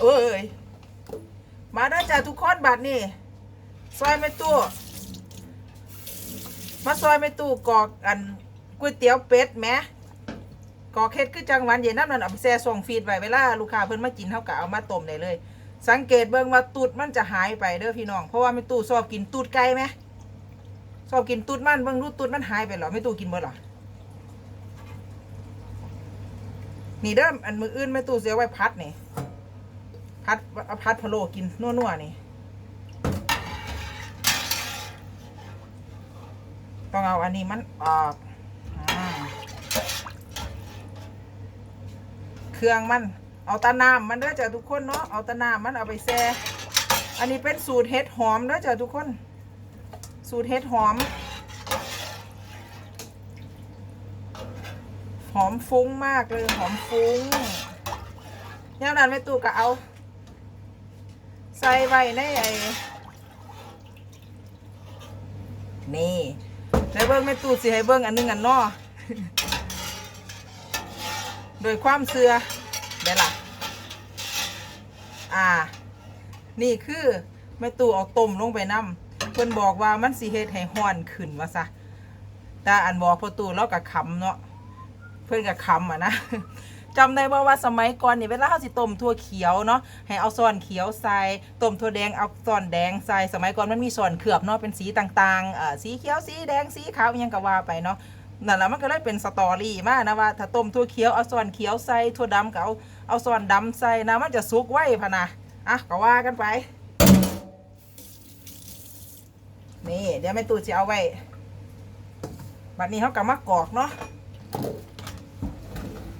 เอ้ย มาได้จ้าทุกคนบัดนี่ซอยไม่ตู้มาซอยไม่ตู้กอกอันก๋วยเตี๋ยวเป็ดแหมกอกเฮ็ดคือจังหวันเย็นน้ำนั่นเอาไปแช่ส่งฟีดไว้เวลาลูกค้าเพิ่นมากินเฮาก็เอามาต้มได้เลย สังเกตเบิ่งว่าตูดมันจะหายไปเด้อพี่น้อง เพราะว่าไม่ตู้ชอบกินตูดไก่ไหมชอบกินตูดมันเบิ่งรู้ตูดมันหายไปเหรอไม่ตู้กินเบิดหรอนี่เด้ออันมืออื่นไม่ตู้เสียไว้พัดนี่ พัดอาพัดพะโลกินนัวๆนี่ ต้องเอาอันนี้มันออกอเครื่องมัน เอาตะน้ำมันเด้อจ้ะทุกคนเนาะเอาตะน้ำมันเอาไปแช่อันนี้เป็นสูตรเห็ดหอมเด้อจ้ะทุกคน สูตรเห็ดหอม หอมฟุ้งมากเลยหอมฟุ้งย่างนั้นไม่ตู้ก็เอา ใส่ไว้ในไอ้นี่แล้วเบิ้งไม่ตู้สิให้เบิ้งอันหนึงอันนอโดยความเสือเดี๋ยวล่ะ อ่า นี่คือแม่ตู้เอาต้มลงไปน้ำเพิ่อนบอกว่ามันสิเฮ็ดให้ห้อนขึ้นว่าซะแต่อันบอกพอตู้เราก็ขำเนาะเพื่อนกับคำอะนะ จำได้ว่าว่าสมัยก่อนนี่เวลาเขาสิต้มถั่วเขียวเนาะให้เอาซ่อนเขียวใส่ต้มถั่วแดงเอาซ่อนแดงใส่สมัยก่อนมันมีซ่อนเขือบเนาะเป็นสีต่างๆเอ่อสีเขียวสีแดงสีขาวอิหยังก็ว่าไปเนาะนั่นแหละมันก็เลยเป็นสตอรี่มากนะว่าถ้าต้มถั่วเขียวเอาซ่อนเขียวใส่ถั่วดำก็เอาเอาซ่อนดำใส่นะมันจะสุกไว้พะนะอะก็ว่ากันไปนี่เดี๋ยวแม่ตู่จะเอาไว้บัดนี้เขากลับมากอกเนาะ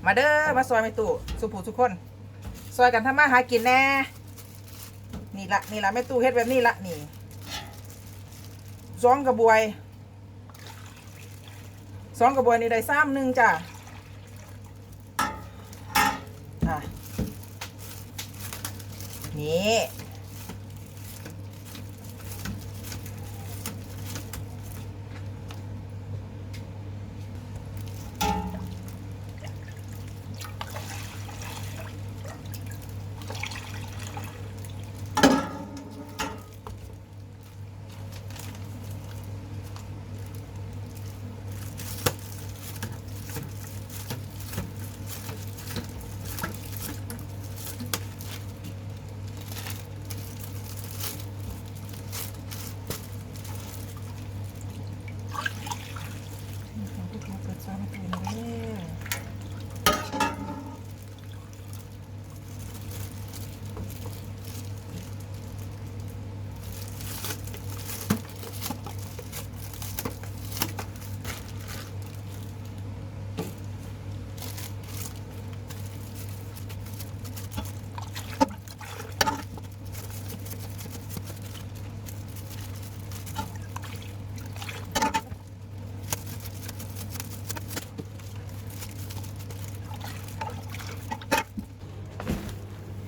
มาเด้อมาซอยไม่ตู่สุผูทุกคนซอยกันทำมาหากินแน่นี่ละนี่ละแม่ตู่เฮ็ดแบบนี้ละนี่สองกระบวยสองกระบวยนี่ได้ซ้ำหนึ่งจ้ะอะนี่ เปิดซอยไม่ตู่นะเด้อ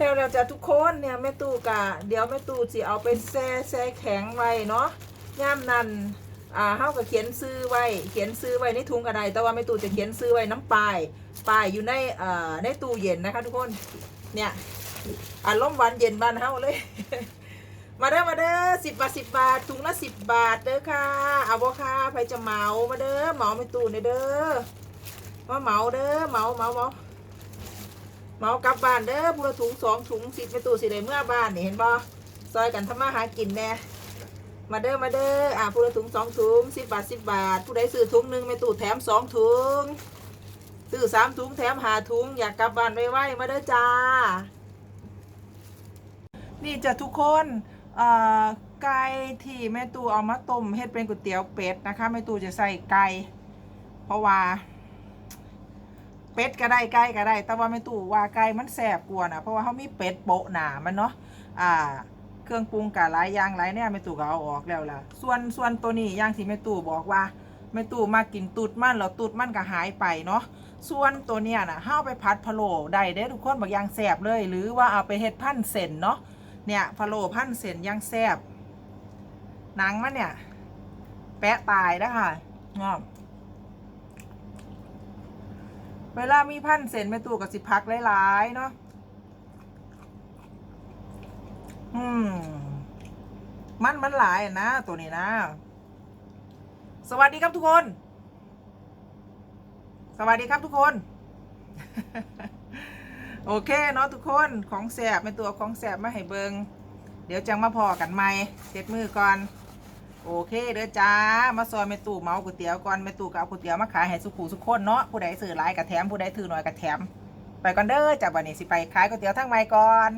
เดี๋ยวเราจะทุกคนเนี่ยแม่ตู่กะเดี๋ยวแม่ตู่สิเอาไปแช่แช่แข็งไว้เนาะย่ามนั้นอ่าเฮาก็เขียนซื้อไว้ เขียนซื้อไว้ในถุงกระไดแต่ว่าแม่ตู่จะเขียนซื้อไว้น้ำปลายปลายอยู่ในเอ่อในตู้เย็นนะคะ ทุกคนเนี่ยอารมณ์หวานเย็นบ้านเฮาเลย มาเด้อมาเด้อสิบบาทสิบบาทถุงละสิบบาทเด้อค่ะเอาบ่ค่ะใครจะเหมามาเด้อเหมาแม่ตู่หน่ยเด้อมาเหมาเด้อเหมาเหมาเหมา เมากลับบ้านเด้อพูละถุงสองถุงสิไปตู้สิได้เมื่อบ้านนี่เห็นบ่ซอยกันทำมาหากินแน่มาเด้อมาเด้ออ่าพูละถุงสองถุงสิบบาทสิบบาท ผู้ใดซื้อถุงหนึ่งไม่ตู้แถมสองถุงซื้อสามถุงแถมหาถุงอยากกลับบ้านไวๆมาเด้อจ้า นี่จะทุกคนอ่าไก่ที่แม่ตู้เอามาต้มเฮ็ดเป็นก๋วยเตี๋ยวเป็ดนะคะแม่ตู้จะใส่ไก่เพราะว่า เป็ดก็ได้ไก่ก็ได้ แต่ว่าไม่ตู่ว่าไก่มันแสบกว่านะเพราะว่าเขามีเป็ดโปะหนามันเนาะอ่า เครื่องปรุงกะหลายอย่างหลายเนี่ยไม่ตู่ก็เอาออกแล้วล่ะ ส่วนส่วนตัวนี้อย่างที่ไม่ตู่บอกว่าไม่ตู่มากินตูดมันแล้วตูดมันก็หายไปเนาะส่วนตัวเนี้ยนะห้าไปพัดพะโล้ได้เด้ทุกคนบางอย่างแสบเลย หรือว่าเอาไปเฮ็ดพันเส้นเนาะเนี่ยพะโล้พันเส้นยังแสบหนังมันเนี่ย แปะตายนะคะงอม เวลามีพันเซนแม่ตัวกับสิพักหลายๆเนาะอืมมันมันหลายนะ ตัวนี้นะ สวัสดีครับทุกคน สวัสดีครับทุกคน โอเคเนาะทุกคนของแสบเป็นตัวของแสบมาให้เบิง เดี๋ยวจังมาพอกันใหม่เช็ดมือก่อน โอเคเด้อจ้า มาซอยแม่ตู่เมาก๋วยเตี๋ยวก่อนแม่ตู่ก็เอาก๋วยเตี๋ยวมาขายให้สุขูสุขคนเนาะผู้ใดซื้อหลายก็แถมผู้ใดถือหน่อยก็แถม ไปก่อนเด้อจ้าวันนี้สิไปขายก๋วยเตี๋ยวทั้งไม้ก่อน